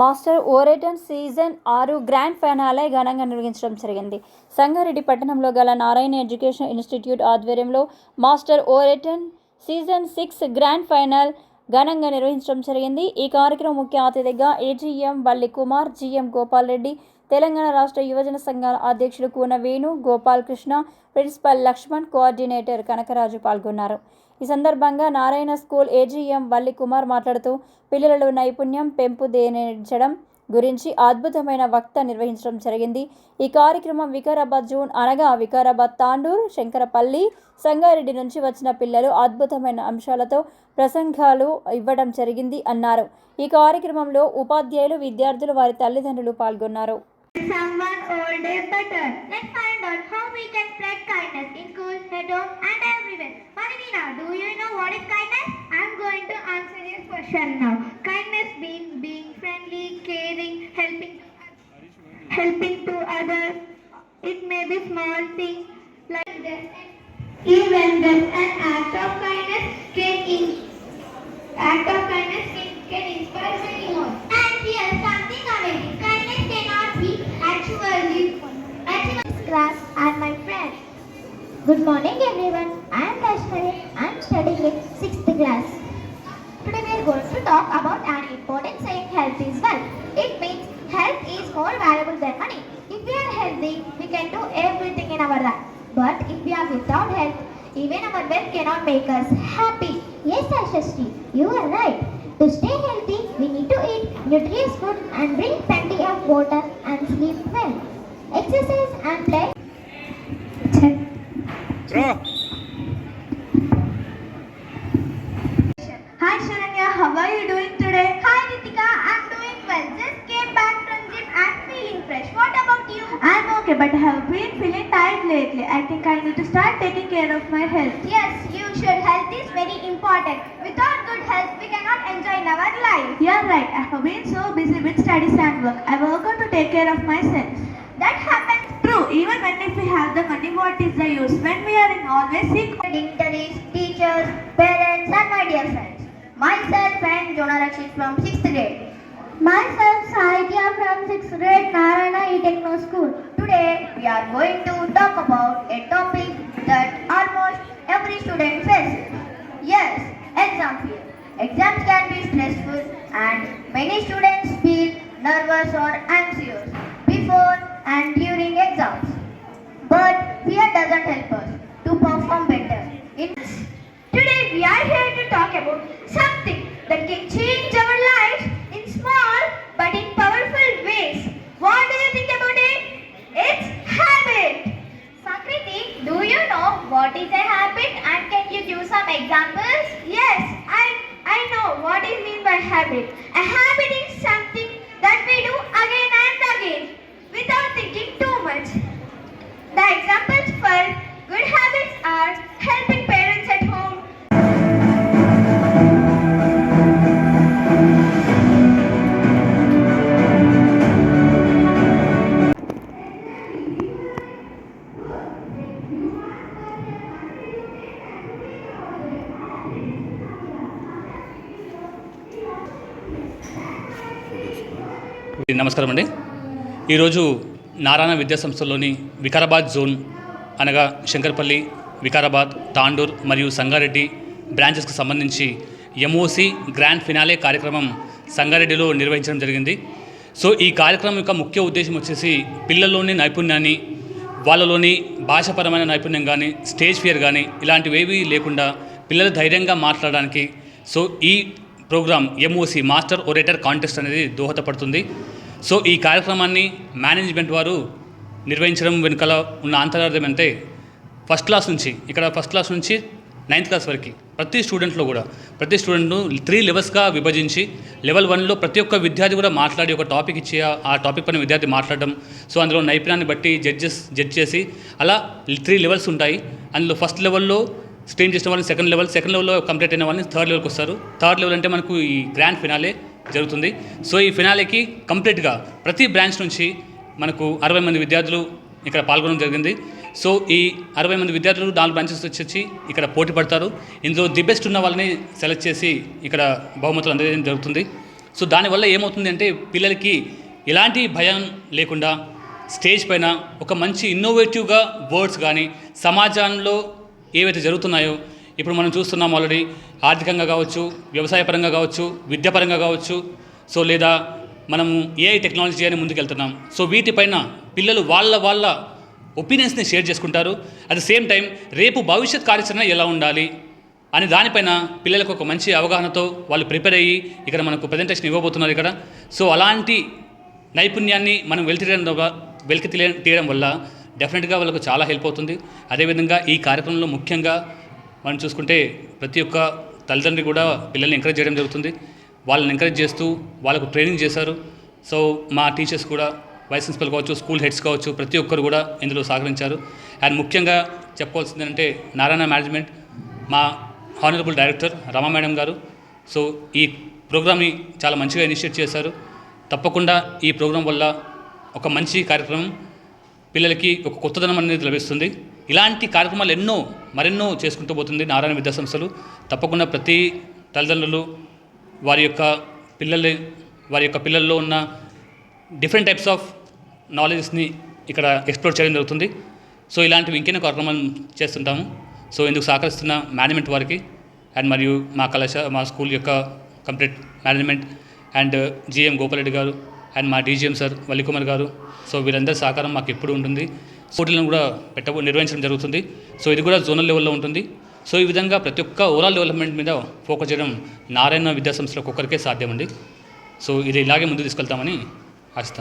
Master orator season ఆరు grand finale ఘనంగా నిర్వహించడం జరిగింది. సంగారెడ్డి పట్టణంలో గల నారాయణ ఎడ్యుకేషన్ ఇన్స్టిట్యూట్ ఆధ్వర్యంలో master orator season six grand final ఘనంగా నిర్వహించడం జరిగింది. ఈ కార్యక్రమం ముఖ్య అతిథిగా ఏజీఎం బల్లి కుమార్ జీఎం గోపాల్ రెడ్డి తెలంగాణ రాష్ట్ర యువజన సంఘాల అధ్యక్షుడు కూన వేణు గోపాలకృష్ణ ప్రిన్సిపల్ లక్ష్మణ్ కోఆర్డినేటర్ కనకరాజు పాల్గొన్నారు. ఈ సందర్భంగా నారాయణ స్కూల్ ఏజీఎం వల్లి కుమార్ మాట్లాడుతూ పిల్లలలో నైపుణ్యం పెంపుదేనించడం గురించి అద్భుతమైన వక్త నిర్వహించడం జరిగింది. ఈ కార్యక్రమం వికారాబాద్ జూన్ అనగా వికారాబాద్ తాండూరు శంకరపల్లి సంగారెడ్డి నుంచి వచ్చిన పిల్లలు అద్భుతమైన అంశాలతో ప్రసంగాలు ఇవ్వడం జరిగింది అన్నారు. ఈ కార్యక్రమంలో ఉపాధ్యాయులు విద్యార్థులు వారి తల్లిదండ్రులు పాల్గొన్నారు. Do you know what is kindness? I'm going to answer this question now. Kindness means being friendly, caring, helping, helping to others. It may be small things like this. Even just an act of kindness can in, act of kindness can, can inspire many more. And here's something amazing. Kindness cannot be actually actually class are my friends. Good morning everyone. I am Rashmi. I am studying in 6th class. Today we are going to talk about an important saying health is wealth. It means health is more valuable than money. If we are healthy, we can do everything in our life. But if we are without health, even our wealth cannot make us happy. Yes, Ashashri, you are right. To stay healthy, we need to eat nutritious food and drink plenty of water and sleep well. Exercise and play. Hi Sharanya, how are you doing today? Hi Ritika, I'm doing well. Just came back from gym and feeling fresh. What about you? I'm okay, but I have been feeling tired lately. I think I need to start taking care of my health. Yes, you should. Health is very important. Without good health, we cannot enjoy our life. You're right. I have been so busy with studies and work. I forgot to take care of myself. That happens. True. Even when if we have the money, what is the use? When we are in always sick. Dignitaries, teachers, parents, and my dear friends. Myself and Jonah Rakshit from 6th grade. Myself Sahitya from 6th grade Narayana E-Techno School. Today we are going to talk about a topic that almost every student faces. Yes, exam fear. Exams can be stressful and many students feel nervous or anxious before and during exams. But fear doesn't help us to perform better. In Today we are here to talk about something that can change our lives in small but in powerful ways. What do you think about it? It's habit. Sakriti, do you know what is a habit and can you give some examples? Yes, I What is mean by habit. A habit is something that we do again and again without thinking too much. The examples నమస్కారం అండి. ఈరోజు నారాయణ విద్యా సంస్థలోని Vikarabad zone అనగా శంకర్పల్లి వికారాబాద్ తాండూర్ మరియు సంగారెడ్డి బ్రాంచెస్కి సంబంధించి MOC grand finale కార్యక్రమం సంగారెడ్డిలో నిర్వహించడం జరిగింది. సో ఈ కార్యక్రమం యొక్క ముఖ్య ఉద్దేశం వచ్చేసి పిల్లల్లోని నైపుణ్యాన్ని వాళ్ళలోని భాషపరమైన నైపుణ్యం కానీ స్టేజ్ ఫియర్ కానీ ఇలాంటివేవి లేకుండా పిల్లలు ధైర్యంగా మాట్లాడడానికి సో ఈ program MOC master orator contest అనేది దోహదపడుతుంది. సో ఈ కార్యక్రమాన్ని మేనేజ్మెంట్ వారు నిర్వహించడం వెనుకల ఉన్న అంతరార్థం అంటే ఫస్ట్ క్లాస్ నుంచి ఇక్కడ ఫస్ట్ క్లాస్ నుంచి నైన్త్ క్లాస్ వరకు ప్రతి స్టూడెంట్లో కూడా ప్రతి స్టూడెంట్ను త్రీ లెవెల్స్గా విభజించి లెవెల్ వన్లో ప్రతి ఒక్క విద్యార్థి కూడా మాట్లాడి ఒక టాపిక్ ఇచ్చి ఆ- టాపిక్ పైన విద్యార్థి మాట్లాడడం సో అందులో నైపుణ్యాన్ని బట్టి జడ్జెస్ జడ్జ్ చేసి అలా త్రీ లెవెల్స్ ఉంటాయి. అందులో ఫస్ట్ లెవెల్లో స్ట్రీమ్ చేసిన వాళ్ళని సెకండ్ లెవెల్ సెకండ్ లెవెల్లో కంప్లీట్ అయిన వాళ్ళని థర్డ్ లెవెల్కి వస్తారు. థర్డ్ లెవెల్ అంటే మనకు ఈ గ్రాండ్ ఫినాలే జరుగుతుంది. సో ఈ ఫినాలేకి కంప్లీట్గా ప్రతి బ్రాంచ్ నుంచి మనకు అరవై మంది విద్యార్థులు ఇక్కడ పాల్గొనడం జరిగింది. సో ఈ అరవై మంది విద్యార్థులు నాలుగు బ్రాంచెస్ వచ్చి ఇక్కడ పోటీ పడతారు. ఇందులో ది బెస్ట్ ఉన్న వాళ్ళని సెలెక్ట్ చేసి ఇక్కడ బహుమతులు అందజేయడం జరుగుతుంది. సో దానివల్ల ఏమవుతుంది అంటే పిల్లలకి ఎలాంటి భయం లేకుండా స్టేజ్ పైన ఒక మంచి ఇన్నోవేటివ్గా వర్డ్స్ కానీ సమాజంలో ఏవైతే జరుగుతున్నాయో ఇప్పుడు మనం చూస్తున్నాం ఆల్రెడీ ఆర్థికంగా కావచ్చు వ్యవసాయపరంగా కావచ్చు విద్యాపరంగా కావచ్చు. సో లేదా మనము ఏఐ టెక్నాలజీ అని ముందుకెళ్తున్నాం. సో వీటిపైన పిల్లలు వాళ్ళ వాళ్ళ ఒపీనియన్స్ని షేర్ చేసుకుంటారు. అట్ ద సేమ్ టైం రేపు భవిష్యత్ కార్యాచరణ ఎలా ఉండాలి అని దానిపైన పిల్లలకు ఒక మంచి అవగాహనతో వాళ్ళు ప్రిపేర్ అయ్యి ఇక్కడ మనకు ప్రజెంటేషన్ ఇవ్వబోతున్నారు ఇక్కడ. సో అలాంటి నైపుణ్యాన్ని మనం వెలికి వెలికి తీయడం వల్ల డెఫినెట్గా వాళ్ళకు చాలా హెల్ప్ అవుతుంది. అదేవిధంగా ఈ కార్యక్రమంలో ముఖ్యంగా మనం చూసుకుంటే ప్రతి ఒక్క తల్లిదండ్రి కూడా పిల్లల్ని ఎంకరేజ్ చేయడం జరుగుతుంది. వాళ్ళని ఎంకరేజ్ చేస్తూ వాళ్ళకు ట్రైనింగ్ చేశారు. సో మా టీచర్స్ కూడా వైస్ ప్రిన్సిపల్ కావచ్చు స్కూల్ హెడ్స్ కావచ్చు ప్రతి ఒక్కరు కూడా ఇందులో సహకరించారు. అండ్ ముఖ్యంగా చెప్పుకోవాల్సింది ఏంటంటే నారాయణ మేనేజ్మెంట్ మా హానరబుల్ డైరెక్టర్ రమా మేడం గారు. సో ఈ ప్రోగ్రామ్ని చాలా మంచిగా ఇనిషియేట్ చేశారు. తప్పకుండా ఈ ప్రోగ్రాం వల్ల ఒక మంచి కార్యక్రమం పిల్లలకి ఒక కొత్తదనం అనేది లభిస్తుంది. ఇలాంటి కార్యక్రమాలు ఎన్నో మరెన్నో చేసుకుంటూ పోతుంది నారాయణ విద్యా సంస్థలు తప్పకుండా ప్రతి తల్లిదండ్రులు వారి యొక్క పిల్లలు వారి యొక్క పిల్లల్లో ఉన్న డిఫరెంట్ టైప్స్ ఆఫ్ నాలెడ్జ్ని ఇక్కడ ఎక్స్ప్లోర్ చేయడం జరుగుతుంది. సో ఇలాంటివి ఇంకెన్నో కార్యక్రమాలు చేస్తుంటాము. సో ఇందుకు సహకరిస్తున్న మేనేజ్మెంట్ వారికి అండ్ మరియు మా కళాశాల మా స్కూల్ యొక్క complete management and GM Gopalareddy గారు అండ్ మా డీజీఎం సార్ వల్లికుమార్ గారు. సో వీరందరి సహకారం మాకు ఎప్పుడు ఉంటుంది. పోటీలను కూడా పెట్ట నిర్వహించడం జరుగుతుంది. సో ఇది కూడా జోనల్ లెవెల్లో ఉంటుంది. సో ఈ విధంగా ప్రతి ఒక్క ఓవరాల్ డెవలప్మెంట్ మీద ఫోకస్ చేయడం నారాయణ విద్యాసంస్థలకు ఒక్కరికే సాధ్యమండి సో ఇది ఇలాగే ముందు తీసుకెళ్తామని ఆశిస్తాను